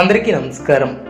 అందరికీ నమస్కారం.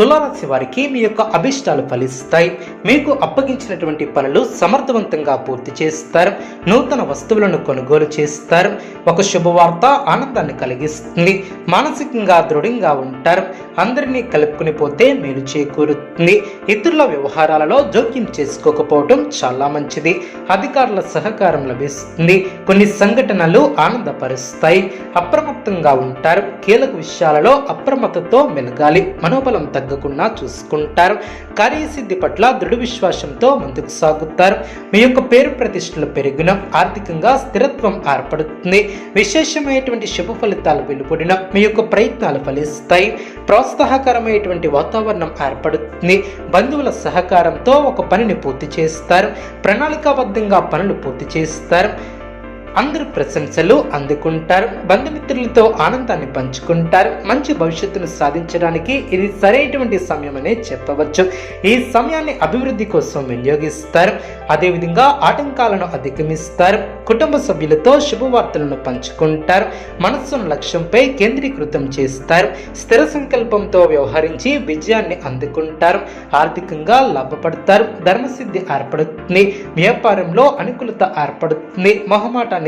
తులారాశి వారికి మీ యొక్క అభిష్టాలు ఫలిస్తాయి. మీకు అప్పగించినటువంటి పనులు సమర్థవంతంగా పూర్తి చేస్తారు. నూతన వస్తువులను కొనుగోలు చేస్తారు. ఒక శుభవార్త ఆనందాన్ని కలిగిస్తుంది. మానసికంగా దృఢంగా ఉంటారు. అందరినీ కలుపుకుని పోతే మేలు చేకూరుతుంది. ఇతరుల వ్యవహారాలలో జోక్యం చేసుకోకపోవటం చాలా మంచిది. అధికారుల సహకారం లభిస్తుంది. కొన్ని సంఘటనలు ఆనందపరుస్తాయి. అప్రమత్తంగా ఉంటారు. కీలక విషయాలలో అప్రమత్తతో మెలగాలి. మనోబలం తగ్గకుండా చూసుకుంటారు. కార్యసిద్ధి పట్ల దృఢ విశ్వాసంతో ముందుకు సాగుతారు. మీ యొక్క పేరు ప్రతిష్టలు పెరిగిన ఆర్థికంగా స్థిరత్వం ఏర్పడుతుంది. విశేషమైనటువంటి శుభ ఫలితాలు వెలువడిన మీ యొక్క ప్రయత్నాలు ఫలిస్తాయి. ప్రోత్సాహకరమైనటువంటి వాతావరణం ఏర్పడుతుంది. బంధువుల సహకారంతో ఒక పనిని పూర్తి చేస్తారు. ప్రణాళికాబద్ధంగా పనులు పూర్తి చేస్తారు. అందరు ప్రశంసలు అందుకుంటారు బంధుమిత్రులతో ఆనందాన్ని పంచుకుంటారు మంచి భవిష్యత్తును సాధించడానికి ఇది సరైనటువంటి సమయం అనే చెప్పవచ్చు. ఈ సమయాన్ని అభివృద్ధి కోసం వినియోగిస్తారు అదేవిధంగా ఆటంకాలను అధిగమిస్తారు కుటుంబ సభ్యులతో శుభవార్తలను పంచుకుంటారు మనస్సును లక్ష్యంపై కేంద్రీకృతం చేస్తారు స్థిర సంకల్పంతో వ్యవహరించి విజయాన్ని అందుకుంటారు ఆర్థికంగా లాభపడతారు ధర్మసిద్ధి ఏర్పడుతుంది వ్యాపారంలో అనుకూలత ఏర్పడుతుంది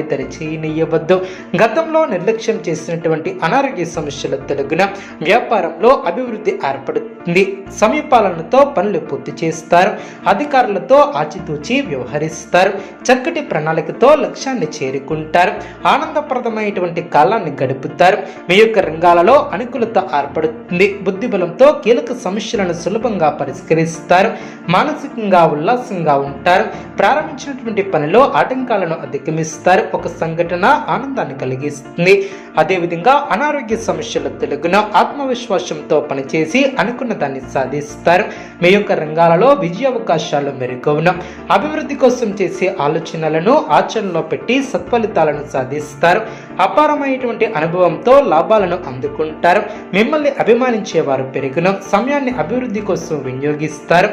తెరిచి తెరిచేయనియవద్దు గతంలో నిర్లక్ష్యం చేసినటువంటి అనారోగ్య సమస్యల తొలగిన వ్యాపారంలో అభివృద్ధి ఏర్పడుతుంది. సమీపాలనతో పనులు పూర్తి చేస్తారు. అధికారులతో ఆచితూచి వ్యవహరిస్తారు. చక్కటి ప్రణాళికతో లక్ష్యాన్ని చేరుకుంటారు. ఆనందప్రదమైనటువంటి కాలాన్ని గడుపుతారు. మీ యొక్క రంగాలలో అనుకూలత ఏర్పడుతుంది. బుద్ధిబలంతో కీలక సమస్యలను సులభంగా పరిష్కరిస్తారు. మానసికంగా ఉల్లాసంగా ఉంటారు. ప్రారంభించినటువంటి పనిలో ఆటంకాలను అధిగమిస్తారు. ఒక సంఘటన ఆనందాన్ని కలిగిస్తుంది. అదేవిధంగా అనారోగ్య సమస్యల తెలుగున ఆత్మవిశ్వాసంతో పనిచేసి అనుకున్న దాన్ని సాధిస్తారు. మీ యొక్క రంగాలలో విజయ అవకాశాలు మెరుగవున. అభివృద్ధి కోసం చేసే ఆలోచనలను ఆచరణలో పెట్టి సత్ఫలితాలను సాధిస్తారు. అపారమైనటువంటి అనుభవంతో లాభాలను అందుకుంటారు. మిమ్మల్ని అభిమానించేవారు పెరుగును. సమయాన్ని అభివృద్ధి కోసం వినియోగిస్తారు.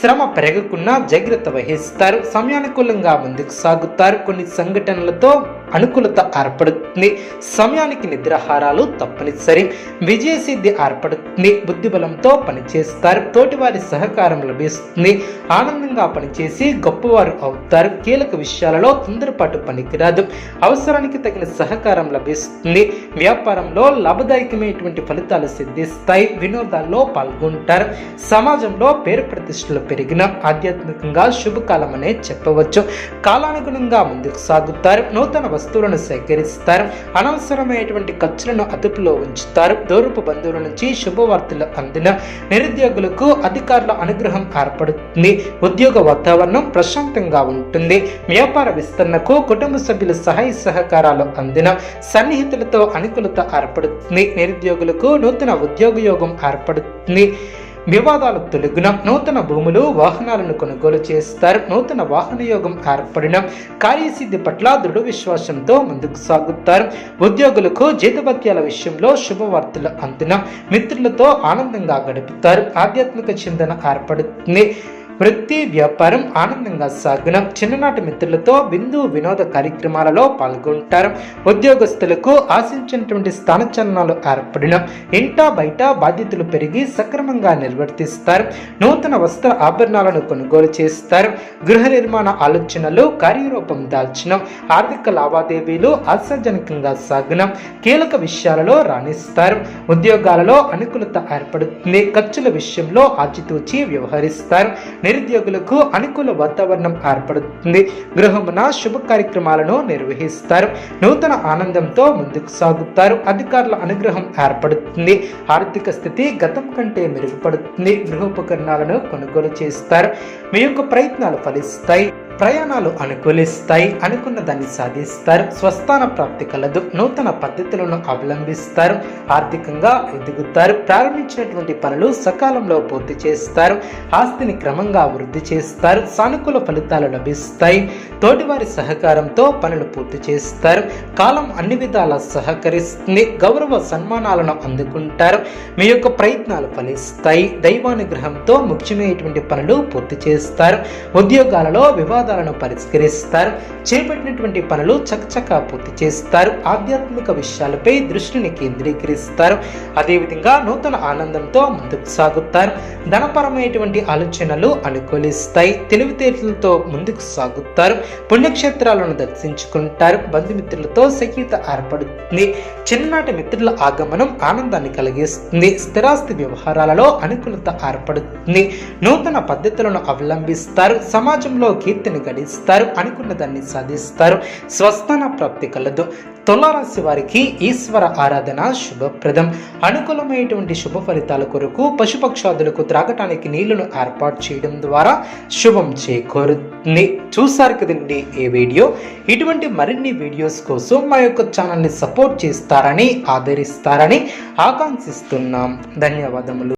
శ్రమ పెరగకుండా జాగ్రత్త వహిస్తారు. సమయానుకూలంగా ముందుకు సాగుతారు. కొన్ని సంఘటనలతో అనుకూలత ఏర్పడుతుంది. సమయానికి నిద్రాహారాలు తప్పనిసరి. విజయసిద్ధి ఏర్పడుతుంది. బుద్ధిబలంతో పనిచేస్తారు. తోటివారి సహకారం లభిస్తుంది. ఆనందంగా పనిచేసి గొప్పవారు అవుతారు. కీలక విషయాలలో తొందరపాటు పనికిరాదు. అవసరానికి తగిన సహకారం లభిస్తుంది. వ్యాపారంలో లాభదాయకమైనటువంటి ఫలితాలు సిద్ధిస్తాయి. వినోదాల్లో పాల్గొంటారు. సమాజంలో పేరు ప్రతిష్టలు పెరిగిన ఆధ్యాత్మికంగా శుభకాలం అనే చెప్పవచ్చు. కాలానుగుణంగా ముందుకు సాగుతారు. నూతన వస్తువులను సేకరిస్తారు. అనవసరమైనటువంటి ఖర్చులను అదుపులో ఉంచుతారు. దూరపు బంధువుల నుంచి శుభవార్తలు అందిన నిరుద్యోగులకు అధికారుల అనుగ్రహం ఏర్పడుతుంది. ఉద్యోగ వాతావరణం ప్రశాంతంగా ఉంటుంది. వ్యాపార విస్తరణకు కుటుంబ సభ్యుల సహాయ సహకారాలు అందిన సన్నిహితులతో అనుకూలత ఏర్పడుతుంది. నిరుద్యోగులకు నూతన ఉద్యోగ యోగం ఏర్పడుతుంది. వివాదాలు తొలగిన నూతన భూములు వాహనాలను కొనుగోలు చేస్తారు. నూతన వాహన యోగం ఏర్పడిన కార్యసిద్ధి పట్ల దృఢ విశ్వాసంతో ముందుకు సాగుతారు. ఉద్యోగులకు జీతభత్యాల విషయంలో శుభవార్తలు అందిన మిత్రులతో ఆనందంగా గడుపుతారు. ఆధ్యాత్మిక చింతన ఏర్పడుతుంది. వృత్తి వ్యాపారం ఆనందంగా సాగునం. చిన్ననాటి మిత్రులతో బిందు వినోద కార్యక్రమాలలో పాల్గొంటారు. ఉద్యోగస్తులకు ఆశించినటువంటి స్థానచలనాలు ఏర్పడిన ఇంటా బయట బాధ్యతలు పెరిగి సక్రమంగా నిర్వర్తిస్తారు. నూతన వస్త్ర ఆభరణాలను కొనుగోలు చేస్తారు. గృహ నిర్మాణ ఆలోచనలు కార్యరూపం దాల్చిన. ఆర్థిక లావాదేవీలు ఆశాజనకంగా సాగున. కీలక విషయాలలో రాణిస్తారు. ఉద్యోగాలలో అనుకూలత ఏర్పడుతుంది. ఖర్చుల విషయంలో ఆచితూచి వ్యవహరిస్తారు. నిరుద్యోగులకు అనుకూల వాతావరణం ఏర్పడుతుంది. గృహమున శుభ కార్యక్రమాలను నిర్వహిస్తారు. నూతన ఆనందంతో ముందుకు సాగుతారు. అధికారుల అనుగ్రహం ఏర్పడుతుంది. ఆర్థిక స్థితి గతం కంటే మెరుగుపడుతుంది. గృహోపకరణాలను కొనుగోలు చేస్తారు. మీ యొక్క ప్రయత్నాలు ఫలిస్తాయి. ప్రయాణాలు అనుకూలిస్తాయి అనుకున్న దాన్ని సాధిస్తారు స్వస్థాన ప్రాప్తి కలదు నూతన పద్ధతులను అవలంబిస్తారు ఆర్థికంగా ఎదుగుతారు ప్రారంభించినటువంటి పనులు సకాలంలో పూర్తి చేస్తారు ఆస్తిని క్రమంగా వృద్ధి చేస్తారు సానుకూల ఫలితాలు లభిస్తాయి తోటివారి సహకారంతో పనులు పూర్తి చేస్తారు కాలం అన్ని విధాలా సహకరిస్తుంది గౌరవ సన్మానాలను అందుకుంటారు మీ యొక్క ప్రయత్నాలు ఫలిస్తాయి దైవానుగ్రహంతో ముఖ్యమైనటువంటి పనులు పూర్తి చేస్తారు ఉద్యోగాలలో వివాదాలను పరిష్కరిస్తారు. చేపట్టినటువంటి పనులు చకచకా పూర్తి చేస్తారు. ఆధ్యాత్మిక విషయాలపై దృష్టిని కేంద్రీకరిస్తారు. అదేవిధంగా నూతన ఆనందంతో ముందుకు సాగుతారు. ధనపరమైనటువంటి ఆలోచనలు అనుకూలిస్తాయి. తెలివితేటలతో ముందుకు సాగుతారు. పుణ్యక్షేత్రాలను దర్శించుకుంటారు. బంధుమిత్రులతో సఖ్యత ఏర్పడుతుంది. చిన్ననాటి మిత్రుల ఆగమనం ఆనందాన్ని కలిగిస్తుంది. స్థిరాస్తి వ్యవహారాలలో అనుకూలత ఏర్పడుతుంది. నూతన పద్ధతులను అవలంబిస్తారు. సమాజంలో కీర్తిని గడిస్తారు అనుకున్న దాన్ని సాధిస్తారు. స్వస్థాన ప్రాప్తి కలదు. తులారాశి వారికి ఈశ్వర ఆరాధన శుభప్రదం. అనుకూలమైనటువంటి శుభ ఫలితాల కొరకు పశుపక్షాదులకు త్రాగటానికి నీళ్ళను ఏర్పాటు చేయడం ద్వారా శుభం చేకూరుతుంది. చూసారు కదండి ఈ వీడియో? ఇటువంటి మరిన్ని వీడియోస్ కోసం మా యొక్క ఛానల్ని సపోర్ట్ చేస్తారని ఆదరిస్తారని ఆకాంక్షిస్తున్నాం. ధన్యవాదములు.